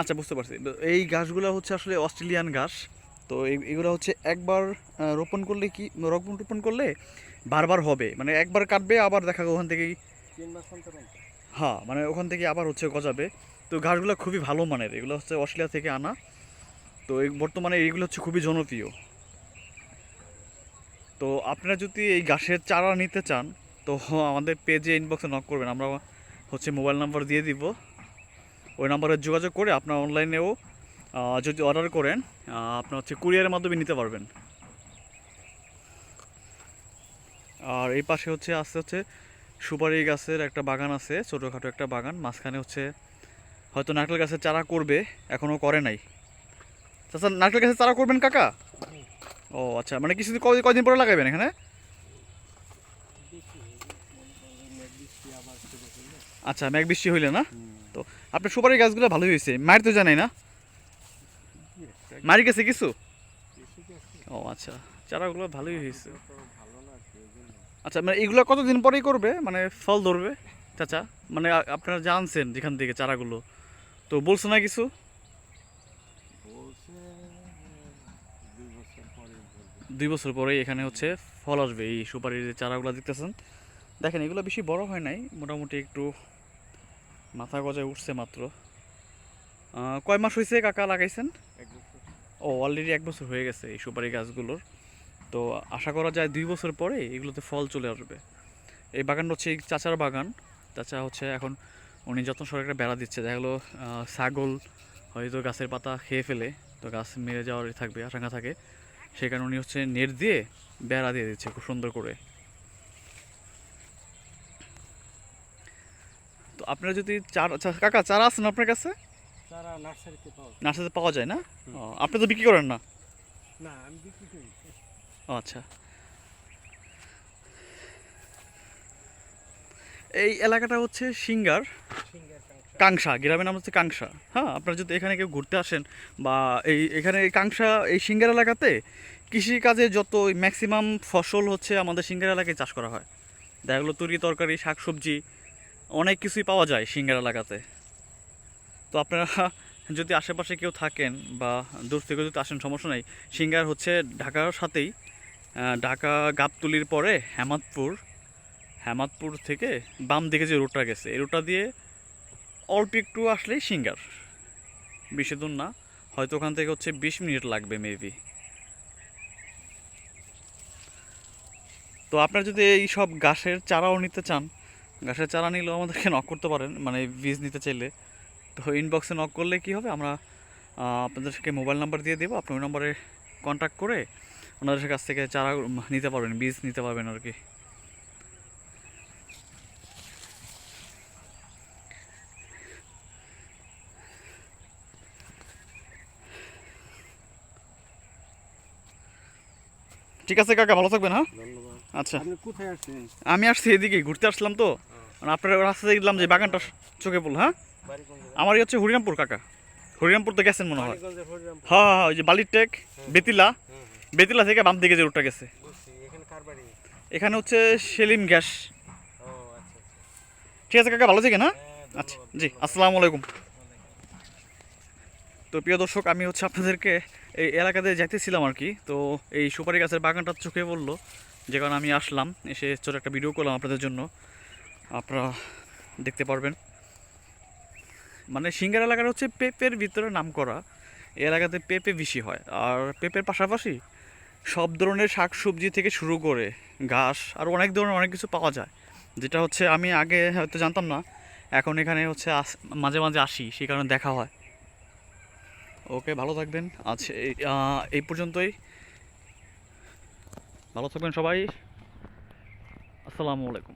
আচ্ছা বুঝতে পারছি। এই ঘাসগুলো হচ্ছে আসলে অস্ট্রেলিয়ান ঘাস। তো এগুলো হচ্ছে একবার রোপণ করলে কি, রোপণ রোপণ করলে বারবার হবে। মানে একবার কাটবে, আবার দেখা ওখান থেকেই হ্যাঁ মানে ওখান থেকে আবার হচ্ছে গজাবে। তো ঘাসগুলো খুবই ভালো মানের। এগুলো হচ্ছে অস্ট্রেলিয়া থেকে আনা। তো এই বর্তমানে এইগুলো হচ্ছে খুবই জনপ্রিয়। তো আপনারা যদি এই ঘাসের চারা নিতে চান, তো আমাদের পেজে ইনবক্সে নক করবেন। আমরা হচ্ছে মোবাইল নাম্বার দিয়ে দিব। ওই নাম্বারে যোগাযোগ করে আপনার অনলাইনেও যদি অর্ডার করেন আপনার হচ্ছে কুরিয়ারের মাধ্যমে নিতে পারবেন। আর এই পাশে হচ্ছে আস্তে হচ্ছে সুপারি গাছের একটা বাগান আছে, ছোটোখাটো একটা বাগান। মাঝখানে হচ্ছে হয়তো নারকেল গাছের চারা করবে এখনও করে নাই। চাচা, নারকেল গাছের চারা করবেন কাকা? ও আচ্ছা মানে কিছু কদিন পরে লাগাবেন এখানে? আচ্ছা মেঘ বৃষ্টি হইলে না? আপনার সুপারি গাছগুলো ভালোই হয়েছে। মায়ের তো জানাই না? মারি গেছে কিছু? ও আচ্ছা। চারাগুলো ভালোই হয়েছে। ভালো। আচ্ছা মানে এগুলো কতদিন পরেই করবে? মানে ফল ধরবে? চাচা মানে আপনারা জানছেন যেখান থেকে চারাগুলো। তো বলছে না কিছু? দুই বছর পরে এখানে হচ্ছে ফল আসবে। এই সুপারির যে চারাগুলো দেখতেছেন। দেখেন, এগুলো বেশি বড় হয় নাই। মোটামুটি একটু মাথা গজায় উঠছে মাত্র। কয় মাস হয়েছে কাকা লাগাইছেন? ও অলরেডি এক বছর হয়ে গেছে এই সুপারি গাছগুলোর। তো আশা করা যায় দুই বছর পরে এগুলোতে ফল চলে আসবে। এই বাগানটা হচ্ছে এই চাচার বাগান। চাচা হচ্ছে এখন উনি যত্ন একটা বেড়া দিচ্ছে। দেখা গেলো ছাগল হয়তো গাছের পাতা খেয়ে ফেলে তো গাছ মেরে যাওয়ার থাকবে আশঙ্কা থাকে। সেই কারণে উনি হচ্ছে নেট দিয়ে বেড়া দিয়ে দিচ্ছে খুব সুন্দর করে। তো আপনারা যদি চারা কাকা চারা আছেন আপনার কাছে? তারা নার্সারিতে পাওয়া যায়। নার্সারিতে পাওয়া যায় না? আপনি তো বিক্রি করেন না? না আমি বিক্রি করি। আচ্ছা। এই এলাকাটা হচ্ছে সিঙ্গার। কাংসা গ্রামের নাম হচ্ছে কাংসা হ্যাঁ আপনারা যদি এখানে কেউ ঘুরতে আসেন বা এই এখানে এই কাংসা এই সিঙ্গার এলাকাতে কৃষিকাজে যত ম্যাক্সিমাম ফসল হচ্ছে আমাদের সিঙ্গার এলাকায় চাষ করা হয়। দেখা গেলো তরি তরকারি শাকসবজি অনেক কিছুই পাওয়া যায় সিঙ্গার এলাকাতে তো আপনারা যদি আশেপাশে কেউ থাকেন বা দূর থেকে যদি আসেন, সমস্যা নেই। সিঙ্গার হচ্ছে ঢাকার সাথেই ঢাকা গাবতুলির পরে হেমাদপুর হেমাদপুর থেকে বাম দিকে যে রুটটা গেছে, এই রুটটা দিয়ে অল্প একটু আসলেই সিঙ্গার। বেশি দূর না, হয়তো ওখান থেকে হচ্ছে বিশ মিনিট লাগবে মেবি তো আপনারা যদি এই সব গাছের চারাও নিতে চান গাছের চারা নিলেও আমাদেরকে নক করতে পারেন মানে বীজ নিতে চাইলে। তো ইনবক্সে নক করলে কি হবে? আমরা আপনাদেরকে মোবাইল নাম্বার দিয়ে দেবো। আপনি ওই নম্বরে কন্ট্যাক্ট করে ওনাদের কাছ থেকে চারা নিতে পারবেন বীজ নিতে পারবেন আর কি। ঠিক আছে কাকা ভালো থাকবেন হ্যাঁ? আচ্ছা। আমি আসছি এদিকে ঘুরতে আসলাম তো। মানে আপনার রাস্তা দেখলাম যে বাগানটা চোখে পড়ল হ্যাঁ? আমারই হচ্ছে হরিরামপুর কাকা। হরিরামপুর তো গেছেন মনে হয়। হ্যাঁ হ্যাঁ হ্যাঁ, ওই যে বালির টেক বেতিলা। হুম, হুম, বেতিলা থেকে বাম দিকে যে রুটটা গেছে। এখানে হচ্ছে সেলিম গ্যাস। আচ্ছা, আচ্ছা। ঠিক আছে কাকা ভালো থাকেন হ্যাঁ? হ্যাঁ, আচ্ছা জি আসসালামু আলাইকুম। তো প্রিয় দর্শক আমি হচ্ছে আপনাদেরকে এই এলাকাতে যাইতেছিলাম আর কি। তো এই সুপারি গাছের বাগানটা চোখে পড়ল। যে কারণে আমি আসলাম এসে ছোট একটা ভিডিও করলাম আপনাদের জন্য। আপনারা দেখতে পারবেন। মানে সিঙ্গার এলাকার হচ্ছে পেঁপের ভিতরে নাম করা এলাকাতে পেঁপে বেশি হয়। আর পেঁপের পাশাপাশি সব ধরনের শাক সবজি থেকে শুরু করে ঘাস আর অনেক ধরনের অনেক কিছু পাওয়া যায়। যেটা হচ্ছে আমি আগে হয়তো জানতাম না, এখন এখানে হচ্ছে মাঝে মাঝে আসি, সেই কারণে দেখা হয়। ওকে, ভালো থাকবেন। আচ্ছা এই পর্যন্তই। ভালো থাকবেন সবাই। আসসালামু আলাইকুম।